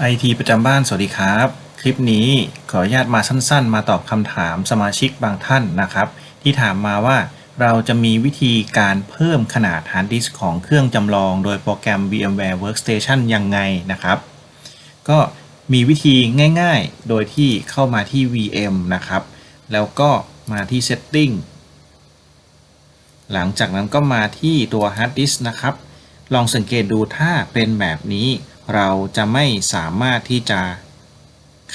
ไอทีประจำบ้านสวัสดีครับ คลิปนี้ขออนุญาตมาสั้นๆ มาตอบคำถามสมาชิกบางท่านนะครับ ที่ถามมาว่าเราจะมีวิธีการเพิ่มขนาดฮาร์ดดิสก์ของเครื่องจำลองโดยโปรแกรม VMware Workstation ยังไงนะครับ ก็มีวิธีง่ายๆ โดยที่เข้ามาที่ VM นะครับ แล้วก็มาที่ Setting หลังจากนั้นก็มาที่ตัว Hard Disk นะครับ ลองสังเกตดูถ้าเป็นแบบนี้ เราจะไม่สามารถที่จะ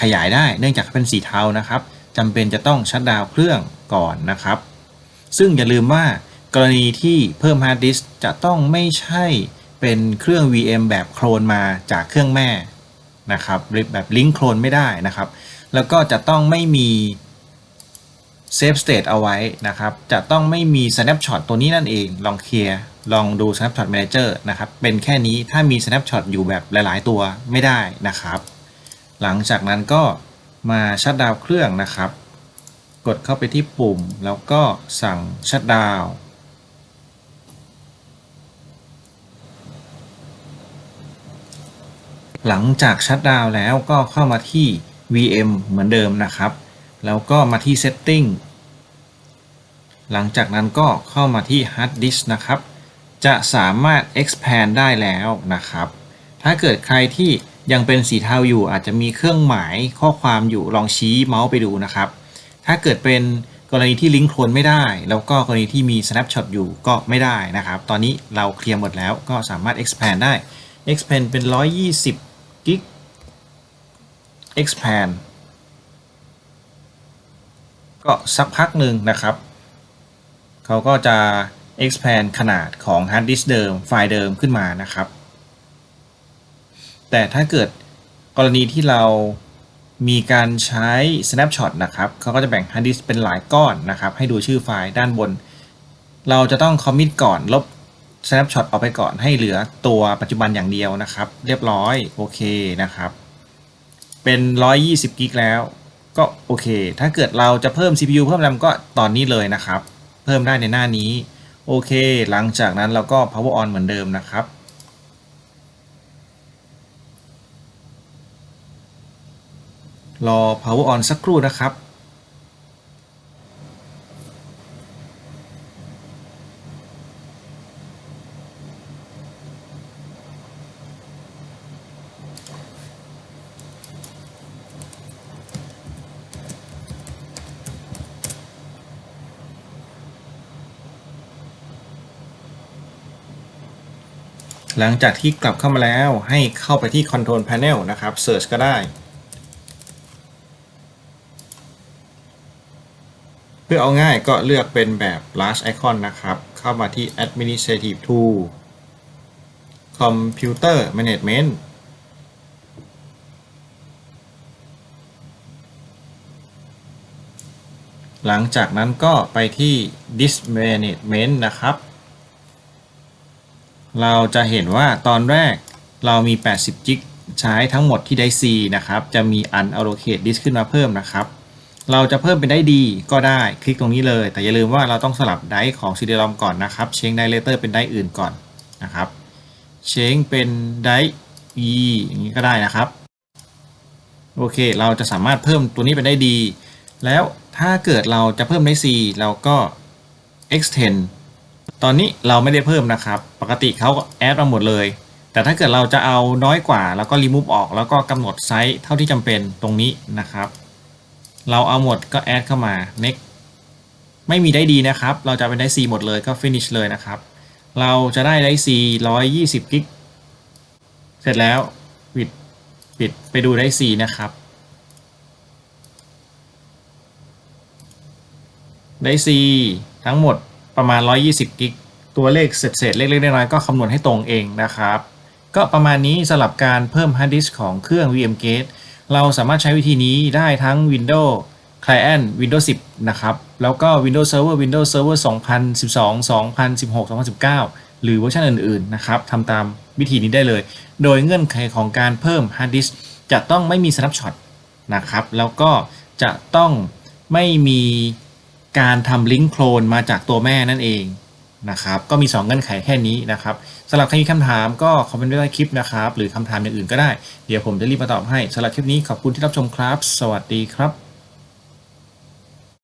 ขยายได้เนื่องจากเป็นสีเทานะครับจำเป็นจะต้องชัดดาวเครื่องก่อนนะครับ ซึ่งอย่าลืมว่ากรณีที่เพิ่มฮาร์ดดิสก์จะต้องไม่ใช่เป็นเครื่อง VM แบบโคลนมาจากเครื่องแม่นะครับหรือแบบลิงก์โคลนไม่ได้นะครับ แล้วก็จะต้องไม่มี Save State เอาไว้นะครับ จะต้องไม่มี Snapshot ตัวนี้นั่นเอง ลองเคลียร์ ลองดู Snapshot Manager นะครับ เป็นแค่นี้ถ้ามี Snapshot อยู่แบบหลาย ๆ ตัวไม่ได้นะครับ หลังจากนั้นก็มาชัดดาวเครื่องนะครับ กดเข้าไปที่ปุ่ม แล้วก็สั่งชัดดาวหลังจากชัดดาวแล้วก็เข้ามาที่ VM เหมือนเดิมนะครับ แล้วก็มาที่ Setting หลังจากนั้นก็เข้ามาที่ Hard Disk นะครับ จะสามารถ expand ได้แล้วนะครับ ถ้าเกิดใครที่ยังเป็นสีเทาอยู่อาจจะมีเครื่องหมายข้อความอยู่ลองชี้เมาส์ไปดูนะครับ ถ้าเกิดเป็นกรณีที่ลิงก์โคลนไม่ได้ แล้วก็กรณีที่มี snapshot อยู่ก็ไม่ได้นะครับ ตอนนี้เราเคลียร์หมดแล้วก็สามารถ expand ได้ expand เป็น 120กิก expand ก็สักพักหนึ่งนะครับ เขาก็จะ expand ขนาดของ hard disk เดิมไฟล์เดิมขึ้นมานะครับ แต่ถ้าเกิดกรณีที่เรามีการใช้ snapshot นะครับเขาก็จะแบ่ง hard disk เป็นหลายก้อนนะครับ ให้ดูชื่อไฟล์ด้านบน เราจะต้อง commit ก่อนลบ snapshot ออกไปก่อนให้เหลือตัวปัจจุบันอย่างเดียวนะครับ เรียบร้อยโอเคนะครับ เป็น 120กิกแล้วก็โอเค ถ้าเกิดเราจะเพิ่ม CPU เพิ่มแรมก็ตอนนี้เลยนะครับ เพิ่มได้ในหน้านี้ โอเค หลังจากนั้นเราก็ power on เหมือนเดิมนะครับ รอ power on สักครู่นะครับ หลังจากที่กลับเข้ามาแล้วให้เข้าไปที่ Control Panel นะครับ Search ก็ได้ เพื่อเอาง่ายก็เลือกเป็นแบบ Large Icon นะครับ เข้ามาที่ Administrative Tool Computer Management หลังจากนั้นก็ไปที่ Disk Management นะครับ เราจะเห็นว่าตอนแรกเรามี 80 จิกใช้ทั้งหมดที่ได้ C นะครับ จะมี unallocate disk ขึ้นมาเพิ่มนะครับ เราจะเพิ่มเป็นได้ดีก็ได้คลิกตรงนี้เลย แต่อย่าลืมว่าเราต้องสลับไดของ CD-ROM ก่อนนะครับ เชงไดเลเตอร์เป็นไดอื่นก่อนนะครับ เชงเป็นได E อย่างนี้ก็ได้นะครับ โอเค เราจะสามารถเพิ่มตัวนี้เป็นได้ดี แล้วถ้าเกิดเราจะเพิ่มได้ C เราก็ extend ตอนนี้เราไม่ได้เพิ่มนะครับ ปกติเขาแอดมาหมดเลย แต่ถ้าเกิดเราจะเอาน้อยกว่าแล้วก็ remove ออก แล้วก็กำหนดไซส์เท่าที่จำเป็นตรงนี้นะครับ เราเอาหมดก็แอดเข้ามา next ไม่มีได้ดีนะครับ เราจะเป็นได้ C หมดเลยก็ finish เลยนะครับ เราจะได้ได้ C 120กิกเสร็จแล้วปิดปิดไปดูได้ C นะครับได้ C ทั้งหมดประมาณ 120 กิก ตัวเลขเศษๆเล็กๆน้อยๆก็คำนวณให้ตรงเองนะครับ ก็ประมาณนี้สำหรับการเพิ่ม hard disk ของเครื่อง VM Gate เราสามารถใช้วิธีนี้ได้ทั้ง Windows Client Windows 10 นะครับ แล้วก็ Windows Server Windows Server 2012 2016 2019 หรือเวอร์ชันอื่น ๆ นะครับทำตามวิธีนี้ได้เลย โดยเงื่อนไขของการเพิ่ม hard disk จะต้องไม่มี snapshot นะครับ แล้วก็จะต้องไม่มีการทำลิงก์โคลนมาจากตัวแม่นั่นเอง นะครับ ก็มี 2 เงื่อนไขแค่นี้นะครับสำหรับใครมีคำถามก็คอมเมนต์ไว้ใต้คลิปนะครับ หรือคำถามอย่างอื่นก็ได้ เดี๋ยวผมจะรีบมาตอบให้สำหรับคลิปนี้ขอบคุณที่รับชมครับ สวัสดีครับ